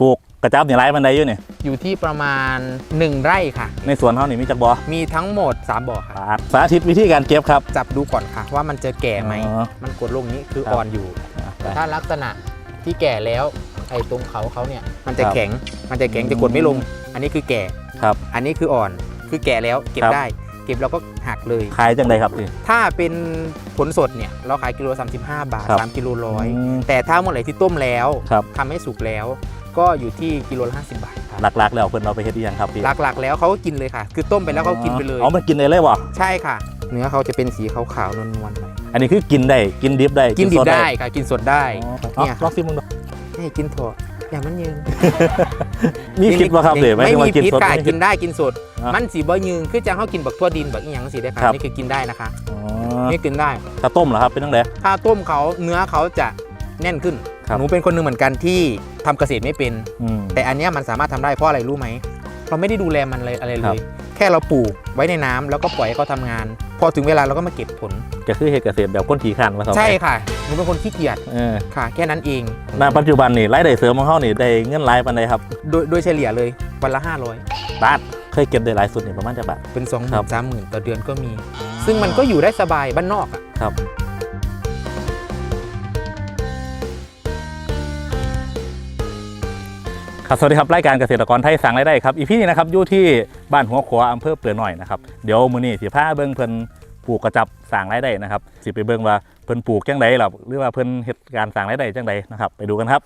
ปลูกกระจับนี่ไรบันไดอยู่นี่อยู่ที่ประมาณ 1 ไร่ค่ะ ในสวนเขานี่มีจักบอมีทั้งหมด 3บ่อค่ะ ปาดสาธิตวิธีการเก็บครับ จับดูก่อนค่ะ ว่ามันจะแก่ไหม อ๋อ มันกดลงนี้คือครับอ่อนอยู่ อะไปแต่ถ้าลักษณะที่แก่แล้วไอ้ตรงเขาเขาเนี่ย มันจะครับแข็ง มันจะแข็งจะกดไม่ลง อันนี้คือแก่ ครับอันนี้คืออ่อน คือแก่แล้วเก็บครับ ได้ เก็บแล้วก็หักเลย ขายจังไดครับนี่ ถ้าเป็นผลสดเนี่ยเราขายกิโล35 บาท ครับ3 กิโลร้อยมแต่ถ้าเมื่อไหร่ที่ต้มแล้วครับ ทำให้สุกแล้ว ก็อยู่ที่กิโลละ50บาทครับหลักๆ แล้วเพิ่นเอาไปเฮ็ดอีหยังครับพี่หลักๆ แล้วเขาก็กินเลยค่ะ คือต้มไปแล้วเขากินไปเลยอ๋อมันกินได้เลยวะใช่ค่ะ เนื้อเขาจะเป็นสีขาวๆนวลๆหน่อยอันนี้คือกินได้กินดิบได้กินดิสบได้ค่ะ กินสดได้อ๋อเนี่ยลองซิมึงดูให้กินถั่วอย่างมันยืนมีคิดว่าครับเดี๋ยวไม่ถึงมีว่ากินพิษสดค่ะไม่กินได้กินสดอะมันสีบ่ยืนคือจังเขากินบักทั่วดินบักอีหยังสีได้ค่ะครับนี่คือกินได้นะคะอ๋อนี่กินได้ถ้าต้มเหรอครับเป็นตั้งแต่ถ้าต้มเขาเนื้อเขาจะแน่นขึ้น ครับ หนูเป็นคนหนึ่งเหมือนกันที่ทำเกษตรไม่เป็น อืม แต่อันเนี้ยมันสามารถทำได้เพราะอะไรรู้ไหม เราไม่ได้ดูแลมันเลยอะไรคเลรับยแค่เราปลูกไว้ในน้ำแล้วก็ปล่อยให้เขาทำงาน พอถึงเวลาเราก็มาเก็บผล ก็คือเฮ็ดเกษตรแบบก้นขี่ขันมาสองใช่ค่ะ หนูเป็นคนขี้เกียจเออค่ะ แค่นั้นเอง ณปัจจุบันนี่รายได้เสริมของเขานี่ได้เงินหลายปานใดครับโดยโดยเฉลี่ยเลยวันละบาทเคยเก็บได้หลายสุดนี่ประมาณจะบาท500เป็น2องหครัมื่บนสามหมื่นต่อเดือนก็มี ซึ่งมันก็อยู่ได้สบายบ้านนอกอะ ครับ ครับสวัสดีครับรายการเกษตรกรไทยสั่งรายได้ครับอีพีนี้นะครับอยู่ที่บ้านหัวขวาอำเภอเปลือหน่อยนะครับเดี๋ยวมื้อนี้สิพาเบิ่งเพิ่นปลูกกระจับสั่งรายได้นะครับสิไปเบิ่งว่าเพิ่นปลูกจังไดหรอหรือว่าเพิ่นเฮ็ดการสั่งรายได้จังไดนะครับไปดูกันครับ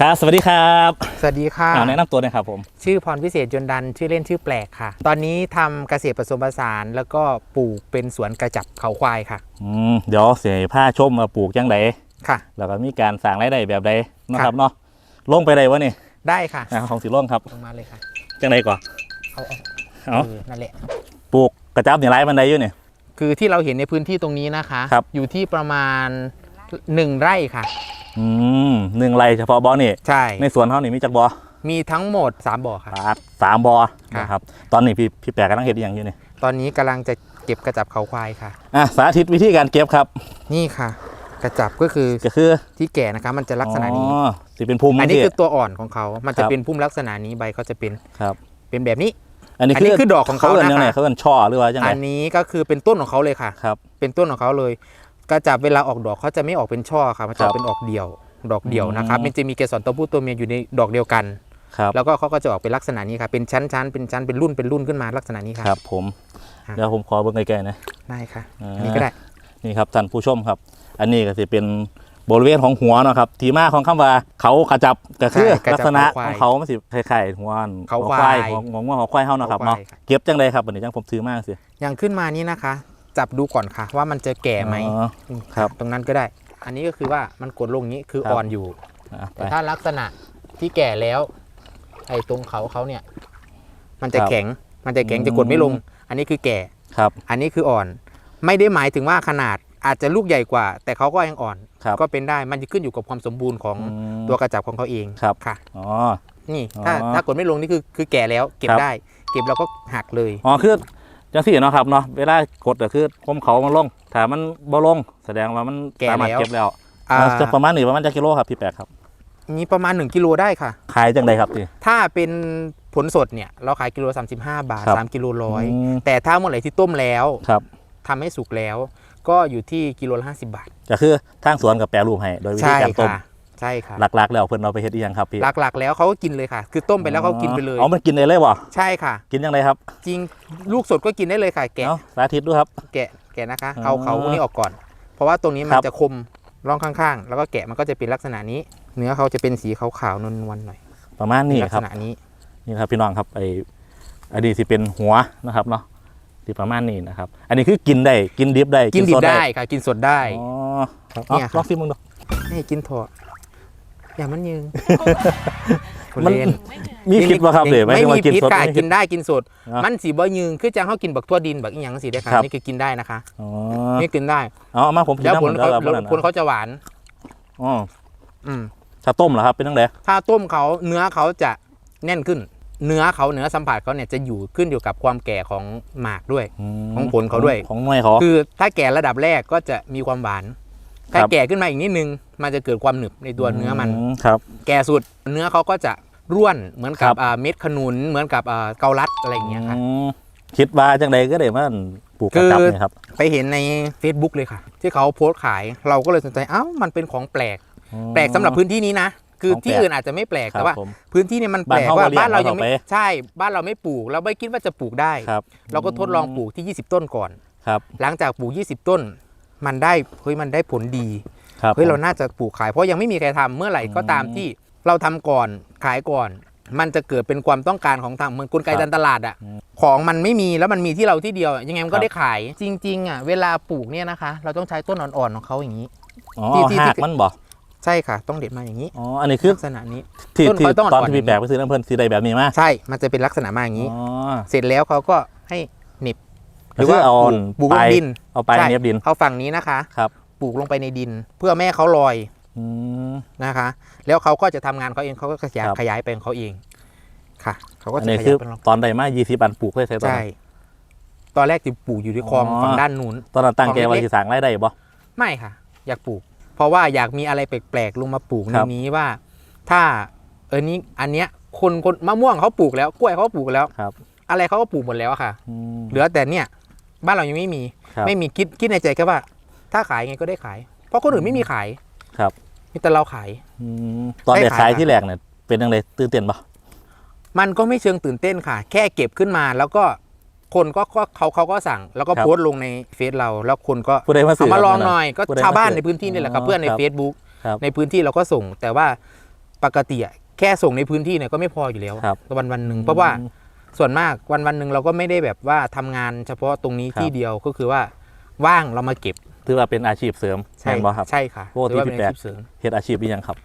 ครับสวัสดีครับสวัสดีค่ะอ่าแนะนำตัวหน่อยครับผมชื่อพรพิเศษยนต์ดันชื่อเล่นชื่อแปลกค่ะ ตอนนี้ทำเกษตรผสมผสานแล้วก็ปลูกเป็นสวนกระจับเขาควายค่ะอืมเดี๋ยวเสียผ้าชมมาปลูกจังไดค่ะ แล้วก็มีการสั่งรายได้แบบใดนะคครัรับบเนาะลงไปได้วะนี่ ได้ค่ะอ่าของสีลงครับลงมาเลยค่ะ จังไดก่อนเอาเอาเอาเออนั่นแหละ ปลูกกระจับนี่ไรบันไดอยู่นี่คือที่เราเห็นในพื้นที่ตรงนี้นะคะ ครับ อยู่ที่ประมาณ1ไร่ค่ะ อืมหนึ่งไรเฉพาะบอนี่ใช่ ในสวนเขานี่มีจักบอมีทั้งหมด 3 บ่อค่ะ ปาดสามบอครับนะครับ ตอนนี้พี่พี่แปะกำลังเห็ดอหย่างอยู่นี่ตอนนี้กำลังจะเก็บกระจับเขาควายค่ะ อะสาธิตวิธีการเก็บครับ นี่ค่ะ กระจับก็คือก็คือที่แก่นะคะมันจะลักษณะนี้อ๋อสิเป็นภูมิอันนี้ที่คือตัวอ่อนของเขา มันจะครับเป็นพุ่มลักษณะนี้ใบเขาจะเป็นครับเป็นแบบนี้ อันนี้อันนี้คือดอกของเขาเอิ้นยังไงนะคะเขาเอิ้นช่อหรือว่าจังไงอันนี้ก็คือเป็นต้นของเขาเลยค่ะครับเป็นต้นของเขาเลยกระจับเวลาออกดอกเขาจะไม่ออกเป็นช่อค่ะมันครัจะบเป็นออกเดี่ยว ดอกเดี่ยวนะครับอืมมันจะมีเกสรตัวผู้ตัวเมียอยู่ในดอกเดียวกันครับแล้วก็เขาก็จะออกเป็นลักษณะนี้ค่ะเป็นชั้นๆเป็นชั้นเป็นรุ่นเป็นรุ่นขึ้นมาลักษณะนี้ค่ะครับ ผมครับเดี๋ยวผมขอเบิ่งใกล้ๆนะได้ค่ะอ่าอันนี้ก็ได้ นี่ครับท่านผู้ชมครับ อันนี้ก็สิเป็นบริเวณของหัวเนาะครับ ที่มาของคำว่าเขาขจับก็คือใช่กระลักจับษณะเขาควายของเขามันสิคล้ายๆหัวเขาหัควายหัวหัวหัวหัวควายเฮาเนาะครับเขาควายเนาะครับเก็บจังไดครับวันนี้จังผมซื้อมากสิอย่างขึ้นมานี้นะคะ จับดูก่อนค่ะ ว่ามันจะแก่ไหมอ๋อครับ ตรงนั้นก็ได้ อันนี้ก็คือว่ามันกดลงนี้คือครับอ่อนอยู่อะไปแต่ถ้าลักษณะที่แก่แล้วไอ้ตรงเขาเขาเนี่ย มันจะครับแข็งมันจะแข็งอืมจะกดไม่ลง อันนี้คือแก่ครับ อันนี้คืออ่อน ไม่ได้หมายถึงว่าขนาดอาจจะลูกใหญ่กว่า แต่เขาก็ยังอ่อน ครับก็เป็นได้มันจะขึ้นอยู่กับความสมบูรณ์ของอืมตัวกระจับของเขาเองครับ ค่ะ อ๋อ นี่ถ้าอ๋อ ถ้ากดไม่ลงนี่คือคือแก่แล้วเก็บครับได้ เก็บแล้วก็หักเลย อ๋อคือจังสี่เนาะครับเนาะเวลากดก็คือผมเขามันลงถ้ามันบ่ลงแสดงว่ามันแก่สามารถแล้ว เก็บแล้วอ่าอ่าจะประมาณนี้ประมาณจักกิโลครับพี่แปะครับมีประมาณ 1กิโลได้ค่ะ ขายจังไดครับพี่ ถ้าเป็นผลสดเนี่ยเราขายกิโล35 บาท ครับ3 กิโลร้อยมแต่ถ้าเมื่อไหร่ที่ต้มแล้ว ครับ ทำให้สุกแล้ว ก็อยู่ที่กิโลละ50บาท ก็คือทางสวนกับแปรรูปให้โดยวิธีใช่การต้มค่ะใช่ค่ะหลักๆ แล้วเพิ่นเอาไปเฮ็ดอีหยังครับพี่หลักๆ แล้วเขาก็กินเลยค่ะ คือต้มไปแล้วเขากินไปเลยอ๋อมันกินได้เลยวะใช่ค่ะ กินยังไงครับ จริงลูกสดก็กินได้เลยค่ะ แกะเนาะสาธิตดูครับ แกะแกะนะคะอ๋อเอาเขาพวกนี้ออกก่อน เพราะว่าตรงนี้มัคนรับจะคมร่องข้างๆ แล้วก็แกะมันก็จะเป็นลักษณะนี้ เนื้อเขาจะเป็นสีขาวๆนวลๆหน่อย ประมาณนี้ลักคษรับณะนี้นี่ครับพี่น้องครับไออันนี้สิเป็นหัวนะครับเนาะ ที่ประมาณนี้นะครับ อันนี้คือกินได้กินดิบได้กินดิสบได้ค่ะกินสดได้อ๋อครับเนี่ยอ๋อครับลองซิมึงดูให้กินถั่วอย่ามันยืนคนมันเล่นมีคิดว่าครับเดี๋ยวไม่ถึงมีว่ากินพิษสดค่ะไม่กินได้กินสดอะมันสีบ่ยืนคือจังเขากินบักทั่วดินบักอีหยังสีได้ค่ะครับ นี่คือกินได้นะคะอ๋อนี่กินได้เอาเอามาผมกินแล้วน้ำผผลลเขาแล้วแล้วผลเขาจะหวาน อ๋ออืม ถ้าต้มเหรอครับเป็นตั้งแต่ถ้าต้มเขาเนื้อเขาจะแน่นขึ้น เนื้อเขาเนื้อสัมผัสเขาเนี่ยจะอยู่ขึ้นอยู่กับความแก่ของหมากด้วย ของผลเขาด้วย ของหน่วยเขาคือถ้าแก่ระดับแรกก็จะมีความหวาน ถ้าครับแก่ขึ้นมาอีกนิดนึง มันจะเกิดความหนึบในตัวเนื้อมันครับ แก่สุดเนื้อเขาก็จะร่วนเหมือนกัครับบอ่าเม็ดขนุนเหมือนกับอ่าเกาลัดอะไรอย่างเงี้ยค่ะอืมคิดว่าจังใดก็ได้มันปลูกกระจับคือนี่ครับ ไปเห็นใน Facebook เลยค่ะ ที่เขาโพสต์ขายเราก็เลยสนใจเอ้ามันเป็นของแปลก แปลกสำหรับพื้นที่นี้นะ คือของแปลกที่อื่นอาจจะไม่แปลกครับแต่ว่าผมพื้นที่เนี่ยมันแปลกบ้านว่าเฮาบ่เลี้ยงบ้านเรายังเอาไม่ไปใช่บ้านเราไม่ปลูกเราไม่คิดว่าจะปลูกได้ครับเราก็ทดลองปลูกที่ 20 ต้นก่อนครับหลังจากปลูก 20 ต้น มันได้เฮ้ยมันได้ผลดีครับเฮ้ยผมเราน่าจะปลูกขายเพราะยังไม่มีใครทำเมื่อไหร่ก็ตามที่เราทำก่อนขายก่อน มันจะเกิดเป็นความต้องการของทางเหมือนกลไกครับการตลาดอะอืมของมันไม่มีแล้วมันมีที่เราที่เดียว ยังไงมันครัก็บได้ขายจริง ๆอะเวลาปลูกเนี่ยนะคะ เราต้องใช้ต้นอ่อนๆของเขาอย่างนี้อ๋อที่ที่หากมันบ่ ใช่ค่ะ ต้องเด็ดมาอย่างนี้อ๋ออันนี้คือลักษณะนี้ ที่ต้นที่เขาต้องตอนอ่อนที่พี่แปลกไปซื้อน้ำเพิ่นสีใดแบบนี้มาใช่ มันจะเป็นลักษณะมาอย่างนี้ อ๋อเสร็จแล้วเขาก็ให้หนิบหรือว่าเอาปลูกปลูกลปลางยดินเอาไปลายใช่เนียบดิน เอาฝั่งนี้นะคะครับ ปลูกลงไปในดิน เพื่อไม่ให้เขาลอยอืม นะคะ แล้วเขาก็จะทำงานเขาเองเขาก็ขยายครับ ขยายไปของเขาเอง ค่ะเขาก็อันจะนี้ขคืยาอยไปของตอนใดมา20อันปลูกเลยใช่ตอนใช่นั้น ตอนแรกจะปลูกอยู่ที่คลองอ๋อ ฝั่งด้านนู้น ตอนนั้นตั้งใจว่าของเล็กสิสร้างรายได้บ่ไม่ค่ะ อยากปลูกเพ ราะว่าอยากมีอะไรแปลกๆลงมาปลูกในครับนี้ว่า ถ้าเออนี้อันเนี้ยคนคนมะม่วงเขาปลูกแล้วกล้วยเขาก็ปลูกแล้วครับ อะไรเขาก็ปลูกหมดแล้วอะค่ะอืมเหลือแต่เนี่ยบ้านเรายังไม่มีครับไม่มีคิดคิดในใจแค่ว่า ถ้าขายไงก็ได้ขาย เพราะคนอื่นไม่มีขายครับมีแต่เราขายอืมตอนได้เด็กขายขายครับที่แรกเนี่ยเป็นยังไงตื่นเต้นบ่มันก็ไม่เชิงตื่นเต้นค่ะ แค่เก็บขึ้นมาแล้วก็ คนก็ก็เขาเขาก็สั่งแล้วก็โพสต์ลงในเฟซเรา แล้วคนก็ผู้ใดมาซื้เอาอมาลองครับหน่อย ก็ผู้ใดชาวบ้านมาซื้อในพื้นที่นี่แหละครับอ๋อเพื่อนใน ครับ Facebook ครับ ในพื้นที่เราก็ส่ง แต่ว่าปกติอะแค่ส่งในพื้นที่เนี่ยก็ไม่พออยู่แล้วครับวันวันๆหนึ่งเพราะว่า ส่วนมากวันวันๆหนึ่งเราก็ไม่ได้แบบว่าทำงานเฉพาะตรงนี้ครับ ที่เดียวก็คือว่าว่างเรามาเก็บถือว่าเป็นอาชีพเสริมใช่แม่นบ่ครับ ใช่ค่ะปกติถือว่าพี่เป็นแปะอาชีพเสริมเฮ็ดอาชีพอีหยังครับ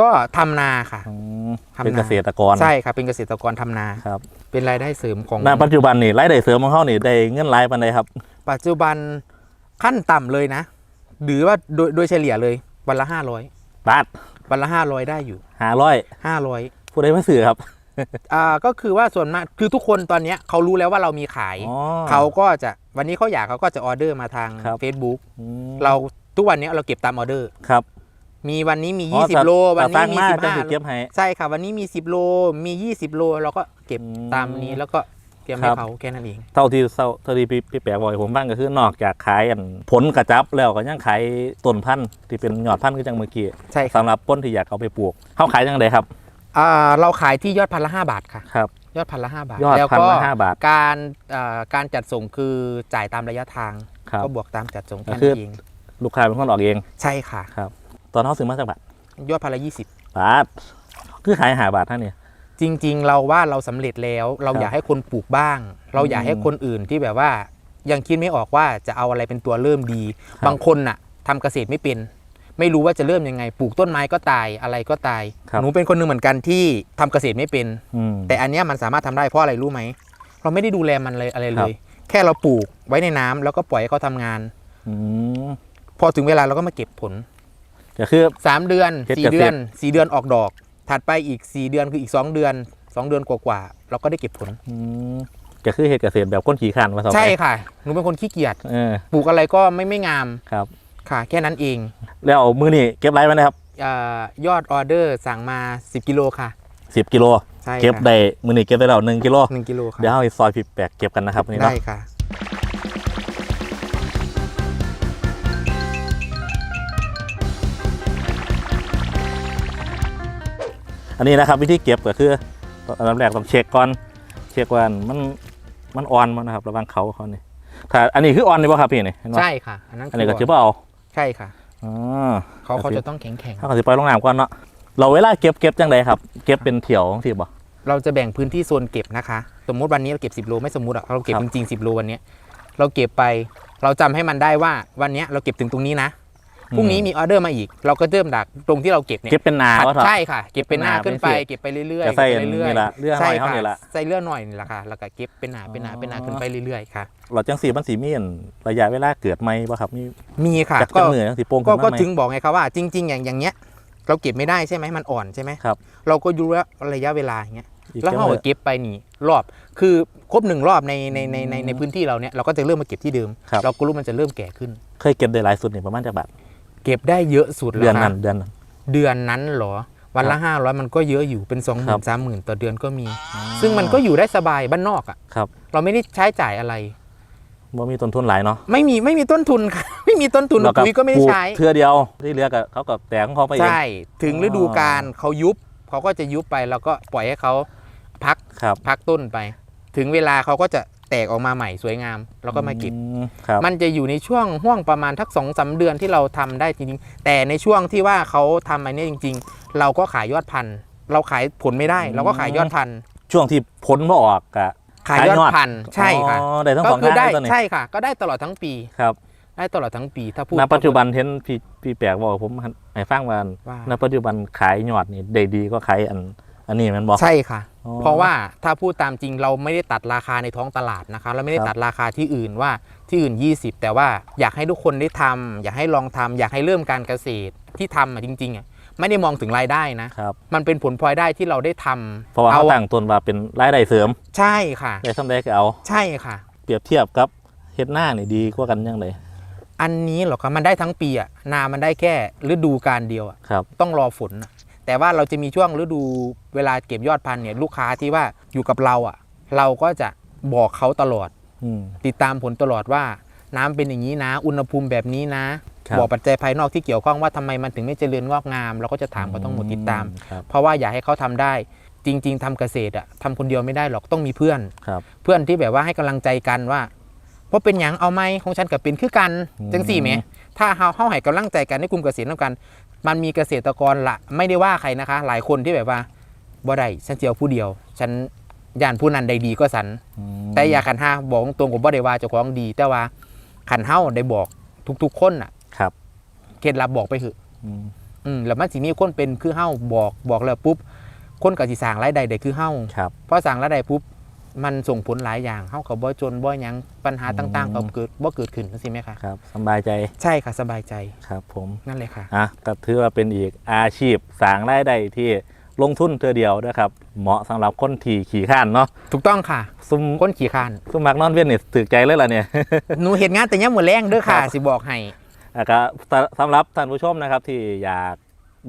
ก็ทำนาค่ะ อืมทำนา เป็นเกษตรกรใช่ค่ะเป็นเกษตรกรทำนาครับเป็นรายได้เสริมของณปัจจุบันนี่รายได้เสริมของเขานี่ได้เงินหลายปานใดครับ ปัจจุบันขั้นต่ำเลยนะ หรือว่าโดยโดยเฉลี่ยเลยวันละห้าร้อยบาทวันละห้าร้อยได้อยู่500ห้าร้อยผู้ใดมาซื้อครับอ่าก็คือว่าส่วนมากคือทุกคนตอนเนี้ยเขารู้แล้วว่าเรามีขายอ๋อเขาก็จะวันนี้เขาอยากเขาก็จะออเดอร์มาทางครับ Facebook อืมเราทุกวันเนี้ยเราเก็บตามออเดอร์ครับ มีวันนี้มี อ๋อ20 โล วันถ้านี้มีสั่งมาจังสิ15เก็บให้ ใช่ค่ะ วันนี้มี 10 โล มี 20 โลเราก็เก็บอืมตามนี้แล้วก็เตรียมให้ครับ เขาแค่นั้นเอง เท่าที่เท่าเท่าที่พี่พี่แปะบอกให้ผมบ้างก็คือนอกจากขายอันผลกระจับแล้วก็ยังขายต้นพันธุ์ที่เป็นยอดพันธุ์ก็จังเมื่อกี้ใช่ค่ะสำหรับต้นที่อยากเอาไปปลูกเขาขายยังไงครับอ่าเราขายที่ยอดพันละ5บาทค่ะ ครับ ยอดพันละ5บาทยอดแล้วพันก็ละห้าบาท การอ่าการจัดส่งคือจ่ายตามระยะทาง ครับ ก็บวกตามจัดส่งแค่ก็คืนั้อ นเองลูกค้าเป็นคนออกเองใช่ค่ะ ครับต อนเขาซื้อมาสักบาทยอดพันละ20บาทคือขายหาบาทเท่านี้จริง ๆ เราว่าเราสำเร็จแล้ว เราครับอยากให้คนปลูกบ้าง เราอยากให้คนอื่นที่แบบว่ายังคิดไม่ออกว่าจะเอาอะไรเป็นตัวเริ่มดีครับบางคนน่ะทำเกษตรไม่เป็น ไม่รู้ว่าจะเริ่มยังไง ปลูกต้นไม้ก็ตายอะไรก็ตายครับหนูเป็นคนหนึงเหมือนกันที่ทำเกษตรไม่เป็นอืมแต่อันเนี้ยมันสามารถทำได้เพราะอะไรรู้ไหมเราไม่ได้ดูแลมันเลยอะไรคเลรับยแค่เราปลูกไว้ในน้ำแล้วก็ปล่อยให้เขาทำงานอืมพอถึงเวลาเราก็มาเก็บผล ก็คือ3เดือนเฮ็ด4เกษตร เดือน4เดือนออกดอก ถัดไปอีก4เดือนคืออีก2เดือน2เดือนกว่าๆเราก็ได้เก็บผล อืมก็คือเฮ็ดเกษตรแบบก้นขี้ขันมาสองใช่ค่ะหนูเป็นคนขี้เกียจเออปลูกอะไรก็ไม่ไม่งามครับ ค่ะ แค่นั้นเองแล้วมือนี่เก็บไรไว้นะครับอายอดออเดอร์สั่งมา 10 กิโลค่ะ สิบกิโล ใช่เก็บได้มือนี่เก็บได้แล้วหนึ่งกิโล หนึ่งกิโลค่ะเดี๋ยวเอาไปซอยผิดแปลกเก็บกันนะครับนี่ได้เนาะค่ะ อันนี้นะครับวิธีเก็บก็คืออันดับแรกต้องเช็คก่อนเช็คว่ามันมันอ่อนมั้นะครับ ระหว่างเขาเขานี่ถ้าอันนี้คืออ่อนนี่ป่ะครับพี่นี่เห็นบ่ใช่ค่ะ อันนั้นอันนี้ก็คืจะเอาใช่ค่ะอ๋อเขาครับเขาจะต้องแข็งแข็งถ้าเขาสิปล่อยลงน้ำก่อนเนาะเราเวลาเก็บเก็บจังไดครับ เก็บเป็นเถี่ยวที่บ่เราจะแบ่งพื้นที่โซนเก็บนะคะ สมมุติวันนี้เราเก็บ 10โลไม่สมมุติอะเราเก็บครับจริงๆ10โลวันเนี้ยเราเก็บไป เราจำให้มันได้ว่าวันเนี้ยเราเก็บถึงตรงนี้นะ พรุ่งนี้มีออเดอร์มาอีก เราก็เริ่มดักตรงที่เราเก็บเนี่ยเก็บเป็นนาถัดวะครับใช่ค่ะ เก็บเป็นหน้าเป็นหน้าขึ้นไปเป็นเศษเก็บไปเรื่อยๆจะใส่เก็บไปเรื่อยนี่ละเลื่อยหน่ใช่อยเท่าค่ะนี้ละใส่เลื่อยหน่อยนี่แหละค่ะแล้วก็เก็บเป็นหนาเป็นหนาเป็นหนาอ๋อขึ้นไปเรื่อยๆค่ะเราจังสีมันสีมีอันระยะเวลาเกิดไหมป่ะครับนี่มีค่ะจากก็จังเหนื่อยจังสีโป่งก็ขึ้นก็มาไหมถึงบอกไงครับว่าจริง ๆ อย่างอย่างเงี้ยเราเก็บไม่ได้ใช่ไหมมันอ่อนใช่ไหมครับเราก็รู้แล้วระยะเวลาอย่างเงี้ยอีกแล้วจังเราหก็วะเก็บไปนี่รอบคือครบหนึ่งรอบในในในในในพื้นที่เราเนี่ยเราก็จะเริ่มมาเก็บที่เดิมครับเราก็รู้มันจะเริ่มแก่ขึ้น เคยเก็บได้หลายสุดนี่ประมาณจักบาท เก็บได้เยอะสุดเดือนแล้วนั้นค่ะเดือนนั้น เดือนนั้นเหรอ วันละห้าร้อยมันก็เยอะอยู่เป็นสองหครัมื่บ นสามหมื่นต่อเดือนก็มี ซึ่งมันก็อยู่ได้สบายบ้านนอกอะ่ะ ครับเราไม่ได้ใช้จ่ายอะไร บ่มีต้นทุนหลายเนาะไม่มีไม่มีต้นทุนค่ะ ไม่มีต้นทุนแล้วปุ๋ยก็ไม่ได้ปลูใช้เทื่อเดียวที่เหลือก็เขาก็แตกของเขาไปเอง ใช่ ถึงอ๋อ ฤดูกาลเขายุบเขาก็จะยุบไป แล้วก็ปล่อยให้เขาพักครับ พักต้นไป ถึงเวลาเขาก็จะ แตกออกมาใหม่สวยงาม แล้วก็มาเก็บอืมครับมันจะอยู่ในช่วงห่วงประมาณทักสองสาเดือนที่เราทำได้จริงๆ แต่ในช่วงที่ว่าเขาทำอันนี้จริง ๆ เราก็ขายยอดพันธุ์เราขายผลไม่ได้ เราก็ขายยอดพันธุ์ช่วงที่พ้นมาออกกะขายยอด พันธุ์ใช่ค่ะอ๋อได้ทั้งก็สองคือทางได้เลยตอนนี้ใช่ค่ะ ก็ได้ตลอดทั้งปี ครับได้ตลอดทั้งปีถ้าพูด ณปัจจุบันเห็นพี่พี่แปลกบอกผมให้ฟังว่าว่า ณปัจจุบันขายยอดนี่ได้ดีก็ขายอัน อันนี้แมันบอก ใช่ค่ะ อ๋อเพราะว่าถ้าพูดตามจริงเราไม่ได้ตัดราคาในท้องตลาดนะคะเราไม่ได้ครับ ตัดราคาที่อื่นว่าที่อื่น 20 แต่ว่าอยากให้ทุกคนได้ทำอยากให้ลองทำอยากให้เริ่มการเกษตรที่ทำอะจริงๆอะไม่ได้มองถึงรายได้นะ ครับ มันเป็นผลพลอยได้ที่เราได้ทำเพราะว่าเขาตั้งต้นว่าเป็นรายได้เสริมใช่ค่ะ ได้ทำได้ก็เอา ใช่ค่ะ เปรียบเทียบกับเฮ็ดหน้านี่ดีกว่ากันยังไงอันนี้เหรอครับมันได้ทั้งปีอะนามันได้แค่ฤดูการเดียวอะครับ ต้องรอฝนน่ะ แต่ว่าเราจะมีช่วงฤดูเวลาเก็บยอดพันธุ์เนี่ยลูกค้าที่ว่าอยู่กับเราอะ เราก็จะบอกเขาตลอดอืมติดตามผลตลอดว่าน้ำเป็นอย่างนี้นะ อุณหภูมิแบบนี้นะครับบอกปัจจัยภายนอกที่เกี่ยวข้องว่าทำไมมันถึงไม่เจริญงอกงาม เราก็จะถามเขาทั้งหมดติดตามครับเพราะว่าอยากให้เขาทำได้จริง ๆทำเกษตรอะทำคนเดียวไม่ได้หรอกต้องมีเพื่อนครับเพื่อนที่แบบว่าให้กำลังใจกันว่าเพราะเป็นอย่างเอาไหมของฉันกับเป็นคือกันอืมจังสี่ไหมถ้าเฮาเฮาให้กำลังใจกันในกลุ่มเกษตรนำกัน มันมีเกษตรกรละไม่ได้ว่าใครนะคะ หลายคนที่แบบว่าบ่ได้ฉันเจียวผู้เดียว ฉันย่านผู้นั้นใดดีก็สันอืมแต่อย่าขันห้าบอกตรงผมบ่ได้ว่าเจ้าของดี แต่ว่าขันเฮาได้บอกทุกๆคนน่ะ ครับ เคล็ดลับบอกไปเถอะอืมอืมแล้วมันสิมีคนเป็นคือเฮาบอกบอกแล้วปุ๊บ คนก็สิสร้างรายได้ได้คือเฮาครับพอสั่งแล้วได้ปุ๊บ มันส่งผลหลายอย่างเข้ากับบ่จนบ่หยังปัญหาต่างๆก็เกิดบ่เกิดขึ้นใช่ไหมคะครับสบายใจใช่ค่ะสบายใจครับผมนั่นเลยค่ะอะก็ถือว่าเป็นอีกอาชีพสร้างรายได้ที่ลงทุนเทื่อเดียวนะครับเหมาะสำหรับคนที่ขี่ข้านเนาะถูกต้องค่ะซุ่มก้นขี่คร้านซุ่มมักนอนเวียนนี่ถือใจเลยล่ะเนี่ยหนูเห็นงานแต่ยังหมดแรงเด้อค่ะครับสิบอกให้อะก็สสำหรับท่านผู้ชมนะครับที่อยาก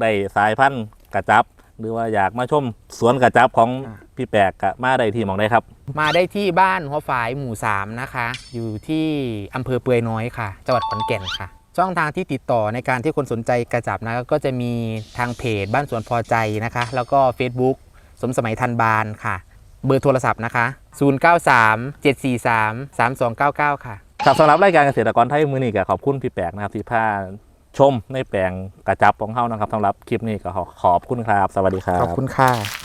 ได้สายพันธุ์กระจับ หรือว่าอยากมาชมสวนกระจับของพี่แปลกกะมาได้ที่หมองได้ครับ มาได้ที่บ้านหัวฝายหมู่ 3 นะคะ อยู่ที่อำเภอเปือยน้อยค่ะ จังหวัดขอนแก่นค่ะ ช่องทางที่ติดต่อในการที่คนสนใจกระจับนะก็จะมีทางเพจบ้านสวนพอใจนะคะ แล้วก็ Facebook สมสมัยทันบานค่ะ เบอร์โทรศัพท์นะคะ 093 743 3299 ค่ะ ครับสำหรับรายการเกษตรกรไทยมือนี้ก็ขอบคุณพี่แปลกนะครับที่พา ชมในแปลงกระจับของเขานะครับสำหรับคลิปนี้ก็ขอขอบคุณครับ สวัสดีครับ ขอบคุณค่ะ